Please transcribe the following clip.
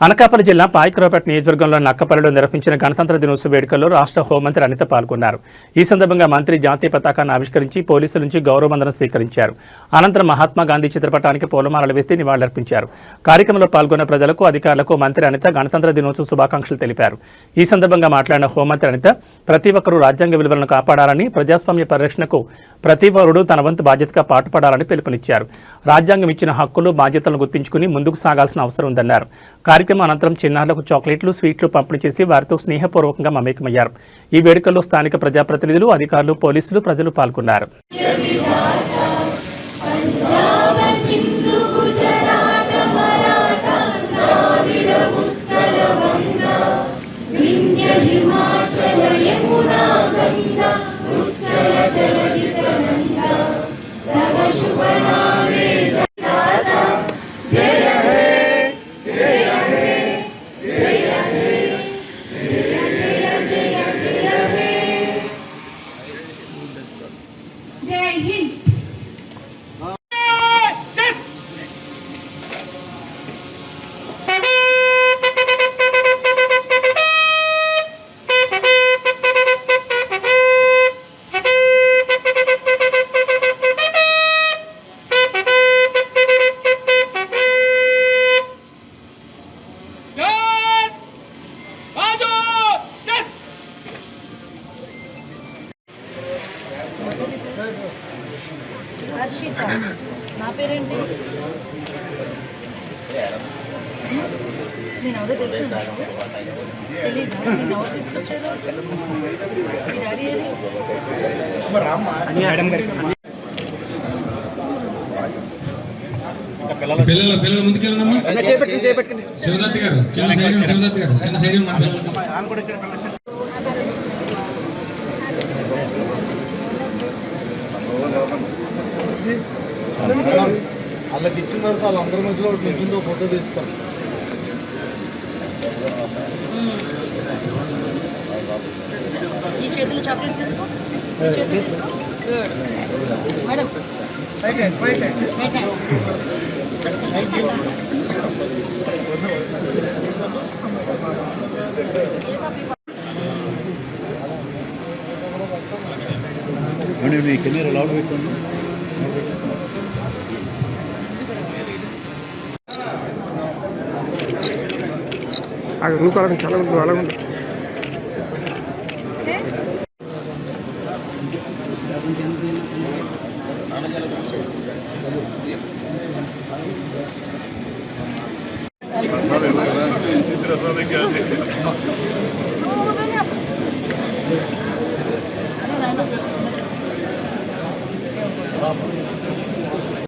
అనకాపల్లి జిల్లా పాయకరావుపేట నియోజకవర్గంలో నక్కపల్లిలో నిర్వహించిన గణతంత్ర దినోత్సవ వేడుకల్లో రాష్ట్ర హోంమంత్రి అనిత పాల్గొన్నారు. ఈ సందర్భంగా మంత్రి జాతీయ పతాకాన్ని ఆవిష్కరించి పోలీసుల నుంచి గౌరవవందనం స్వీకరించారు. అనంతరం మహాత్మా గాంధీ చిత్రపటానికి పూలమాలలు వేసి నివాళులర్పించారు. కార్యక్రమంలో పాల్గొన్న ప్రజలకు అధికారులకు మంత్రి అనిత గణతంత్ర దినోత్సవ శుభాకాంక్షలు తెలిపారు. ఈ సందర్భంగా మాట్లాడిన హోంమంత్రి అనిత ప్రతి ఒక్కరూ రాజ్యాంగ విలువలను కాపాడాలని ప్రజాస్వామ్య పరిరక్షణకు ప్రతి పౌరుడు తన వంతు బాధ్యతగా పాటుపడాలని పిలుపునిచ్చారు. రాజ్యాంగం ఇచ్చిన హక్కులు బాధ్యతలను గుర్తించుకుని ముందుకు సాగాల్సిన అవసరం ఉందన్నారు. కార్యక్రమం అనంతరం చిన్నారులకు చాక్లెట్లు స్వీట్లు పంపిణీ చేసి వారితో స్నేహపూర్వకంగా మమేకమయ్యారు. ఈ వేడుకల్లో స్థానిక ప్రజాప్రతినిధులు అధికారులు పోలీసులు ప్రజలు పాల్గొన్నారు. హర్షిత. నా పేరేంటి? నేను ఎవరో తెలుసు తెలీదా? నేను ఎవరు తీసుకొచ్చారు? మీ డాడీ పిల్లలు పిల్లలు ముందుకెళ్ళమ్మా శివదత్తి గారు చిన్న సైడ్ శివదత్తి గారు చిన్న సైడ్ మన పిల్లలు వాళ్ళకి ఇచ్చిన తర్వాత వాళ్ళందరి మధ్యలో ఒకటి ఒక ఫోటో తీస్తాం. ఈ చేతులు చాక్లెట్ తీసుకో. ఈ చేతులు తీసుకో. గుడ్ మేడం రైట్ హ్యాండ్ నువ్వు అలాగే చాలా నువ్వు అలాగే ఉండు. ఓకే